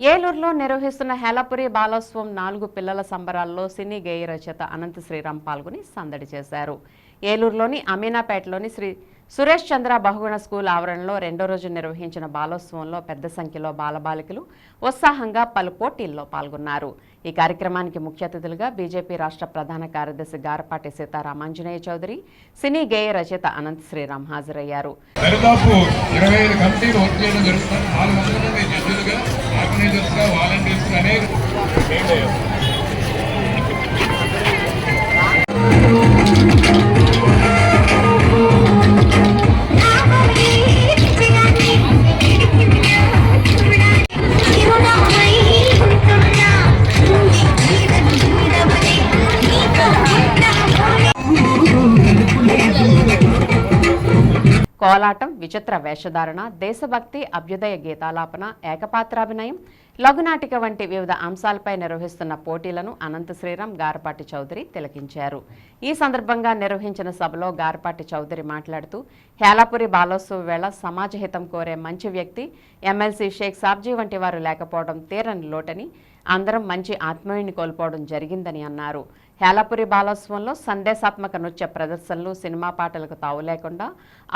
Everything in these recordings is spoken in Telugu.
ఏలూరులో నిర్వహిస్తున్న హేలపురి బాలోత్సవం నాలుగు పిల్లల సంబరాల్లో సినీ గేయ రచయిత అనంత శ్రీరామ్ పాల్గొని సందడి చేశారు. ఏలూరులోని అమీనాపేటలోని శ్రీ సురేష్ చంద్ర బహుగుణ స్కూల్ ఆవరణలో రెండో రోజు నిర్వహించిన బాలోత్సవంలో పెద్ద సంఖ్యలో బాలబాలికలు ఉత్సాహంగా పలు పోటీల్లో పాల్గొన్నారు. ఈ కార్యక్రమానికి ముఖ్య అతిథులుగా బీజేపీ రాష్ట్ర ప్రధాన కార్యదర్శి గారపాటి సీతారామాంజనేయ చౌదరి సినీ గేయ రచయిత అనంత శ్రీరామ్ హాజరయ్యారు. కోలాటం విచిత్ర వేషధారణ దేశభక్తి అభ్యుదయ గీతాలాపన ఏకపాత్రాభినయం లఘునాటిక వంటి వివిధ అంశాలపై నిర్వహిస్తున్న పోటీలను అనంత శ్రీరామ్ గారపాటి చౌదరి తిలకించారు. ఈ సందర్భంగా నిర్వహించిన సభలో గారపాటి చౌదరి మాట్లాడుతూ హేలాపురి బాలోత్సవ వేళ సమాజ హితం కోరే మంచి వ్యక్తి ఎమ్మెల్సీ షేక్ సాబ్జీ వంటి వారు లేకపోవడం తీరని లోటని అందరం మంచి ఆత్మీయుని కోల్పోవడం జరిగిందని అన్నారు. హేలపురి బాలోత్సవంలో సందేశాత్మక నృత్య ప్రదర్శనలు సినిమా పాటలకు తావు లేకుండా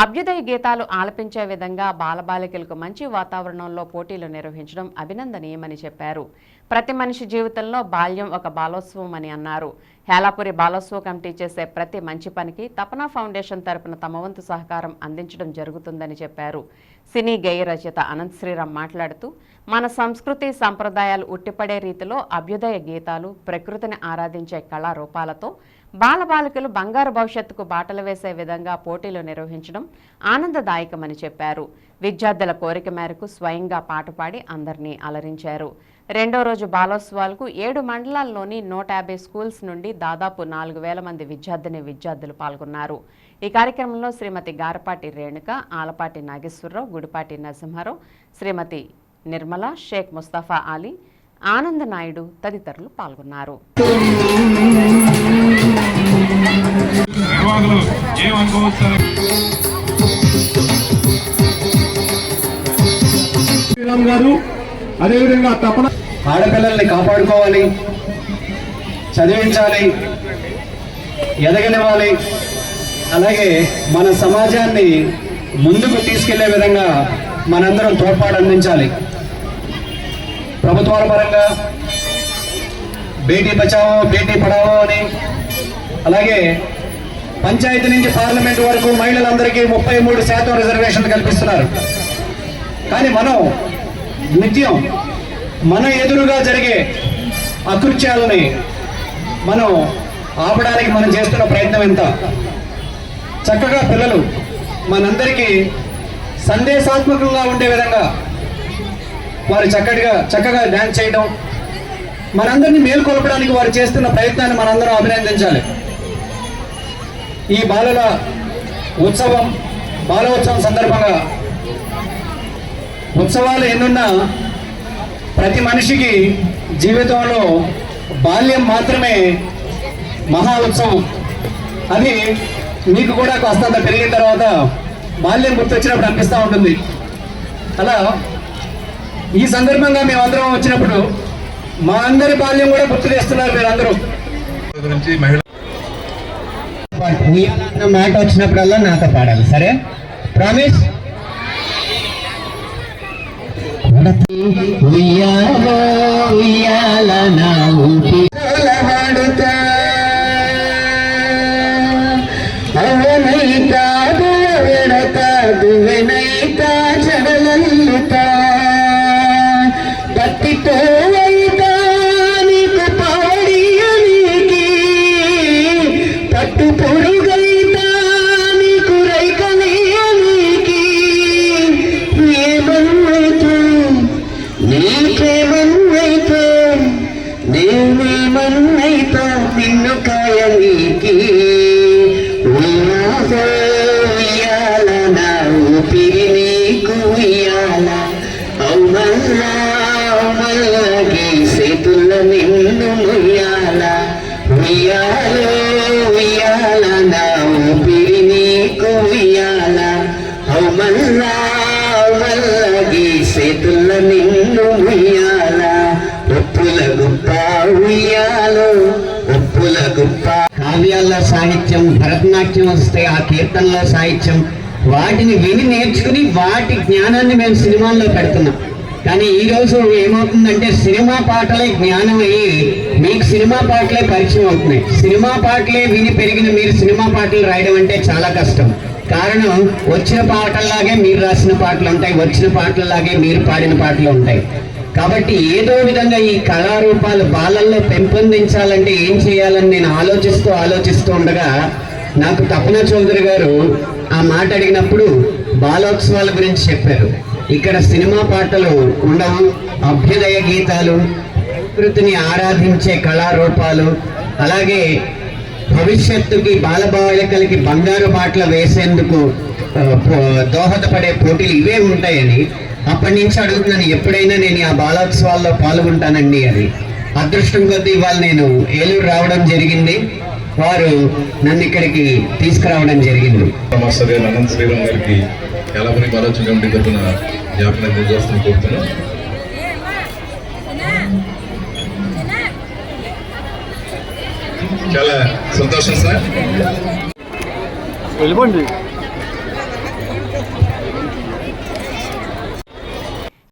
అభ్యుదయ గీతాలు ఆలపించే విధంగా బాలబాలికలకు మంచి వాతావరణంలో పోటీలు నిర్వహించడం అభినందనీయమని చెప్పారు. ప్రతి మనిషి జీవితంలో బాల్యం ఒక బాలోత్సవం అని అన్నారు. హేలాపురి బాలోత్సవ కమిటీ చేసే ప్రతి మంచి పనికి తపనా ఫౌండేషన్ తరపున తమ వంతు సహకారం అందించడం జరుగుతుందని చెప్పారు. సినీ గేయ రచయిత అనంత్ శ్రీరామ్ మాట్లాడుతూ మన సంస్కృతి సంప్రదాయాలు ఉట్టిపడే రీతిలో అభ్యుదయ గీతాలు ప్రకృతిని ఆరాధించే కళారూపాలతో బాలబాలికలు బంగారు భవిష్యత్తుకు బాటలు వేసే విధంగా పోటీలు నిర్వహించడం ఆనందదాయకమని చెప్పారు. విద్యార్థుల కోరిక మేరకు స్వయంగా పాట పాడి అందరినీ అలరించారు. రెండో రోజు బాలోత్సవాలకు ఏడు మండలాల్లోని నూట యాభై స్కూల్స్ నుండి దాదాపు నాలుగు వేల మంది విద్యార్థిని విద్యార్థులు పాల్గొన్నారు. ఈ కార్యక్రమంలో శ్రీమతి గారపాటి రేణుక ఆలపాటి నాగేశ్వరరావు గుడిపాటి నరసింహారావు శ్రీమతి నిర్మల షేక్ ముస్తఫా అలీ ఆనంద నాయుడు తదితరులు పాల్గొన్నారు. గారు అదేవిధంగా తపన ఆడపిల్లల్ని కాపాడుకోవాలి చదివించాలి ఎదగనివ్వాలి. అలాగే మన సమాజాన్ని ముందుకు తీసుకెళ్ళే విధంగా మనందరం తోడ్పాటు అందించాలి. ప్రభుత్వాల పరంగా బేటీ బచావో బేటీ పడావో అని. అలాగే పంచాయతీ నుంచి పార్లమెంట్ వరకు మహిళలందరికీ ముప్పై మూడు శాతం రిజర్వేషన్లు కల్పిస్తున్నారు. కానీ మనం నిత్యం మన ఎదురుగా జరిగే అకృత్యాలని మనం ఆపడానికి మనం చేస్తున్న ప్రయత్నం ఎంత? చక్కగా పిల్లలు మనందరికీ సందేశాత్మకంగా ఉండే విధంగా వారు చక్కటిగా చక్కగా డ్యాన్స్ చేయడం మనందరినీ మేల్కొల్పడానికి వారు చేస్తున్న ప్రయత్నాన్ని మనందరం అభినందించాలి. ఈ బాలల ఉత్సవం బాలోత్సవం సందర్భంగా ఉత్సవాలు ఎన్నున్నా ప్రతి మనిషికి జీవితంలో బాల్యం మాత్రమే మహా ఉత్సవం. అది మీకు కూడా కాస్తంత పెరిగిన తర్వాత బాల్యం గుర్తొచ్చినప్పుడు అనిపిస్తూ ఉంటుంది. అలా ఈ సందర్భంగా మేమందరం వచ్చినప్పుడు మా అందరి బాల్యం కూడా గుర్తు చేస్తున్నారు మీరందరూ. ఉయ్యాలన్న మాట వచ్చినప్పుడల్లా నాతో పాడాలి సరే? ప్రామిస్? ఉయ్యాల ఉయ్యాల నా ఊపిరాడుతా అవనైతా దువెడతా దువెనైతా చెడలల్లుతా పట్టితో ఊపిరి నీకు సేతుల నిన్ను ముయ్యాల. ఉయ్యాలో ఉయ్యాల నా ఊపిరి నీకు సేతుల నిన్ను ముయ్యాల. ఉయ్యాలో సాహిత్యం భరతనాట్యం వస్తే ఆ కీర్తనలో సాహిత్యం. వాటిని విని నేర్చుకుని వాటి జ్ఞానాన్ని మేము సినిమాల్లో పెడుతున్నాం. కానీ ఈ రోజు ఏమవుతుందంటే సినిమా పాటలే జ్ఞానం అయ్యి మీకు సినిమా పాటలే పరిచయం అవుతున్నాయి. సినిమా పాటలే విని పెరిగిన మీరు సినిమా పాటలు రాయడం అంటే చాలా కష్టం. కారణం వచ్చిన పాటల్లాగే మీరు రాసిన పాటలు ఉంటాయి వచ్చిన పాటలలాగే మీరు పాడిన పాటలు ఉంటాయి. కాబట్టి ఏదో విధంగా ఈ కళారూపాలు బాలల్లో పెంపొందించాలంటే ఏం చేయాలని నేను ఆలోచిస్తూ ఆలోచిస్తూ ఉండగా నాకు తపన చౌదరి గారు ఆ మాట అడిగినప్పుడు బాలోత్సవాల గురించి చెప్పారు. ఇక్కడ సినిమా పాటలు ఉండవు అభ్యుదయ గీతాలు ప్రకృతిని ఆరాధించే కళారూపాలు అలాగే భవిష్యత్తుకి బాలబాలికలకి బంగారు బాటలు వేసేందుకు దోహదపడే పోటీలు ఇవే ఉంటాయని అప్పటి నుంచి అడుగుతున్నాను ఎప్పుడైనా నేను ఆ బాలోత్సవాల్లో పాల్గొంటానండి అని. అదృష్టం కొద్దీ ఇవాళ నేను ఏలూరు రావడం జరిగింది. వారు నన్ను ఇక్కడికి తీసుకురావడం జరిగింది. మాస్టర్ గారు అనంత శ్రీరామ్ గారికి ఎలాపని ఆలోచన కమిటీ తరఫున జ్ఞాపకం చేస్తున్న కోరుతున్నాం. చాలా సంతోషం సార్. వెళ్ళిపోండి.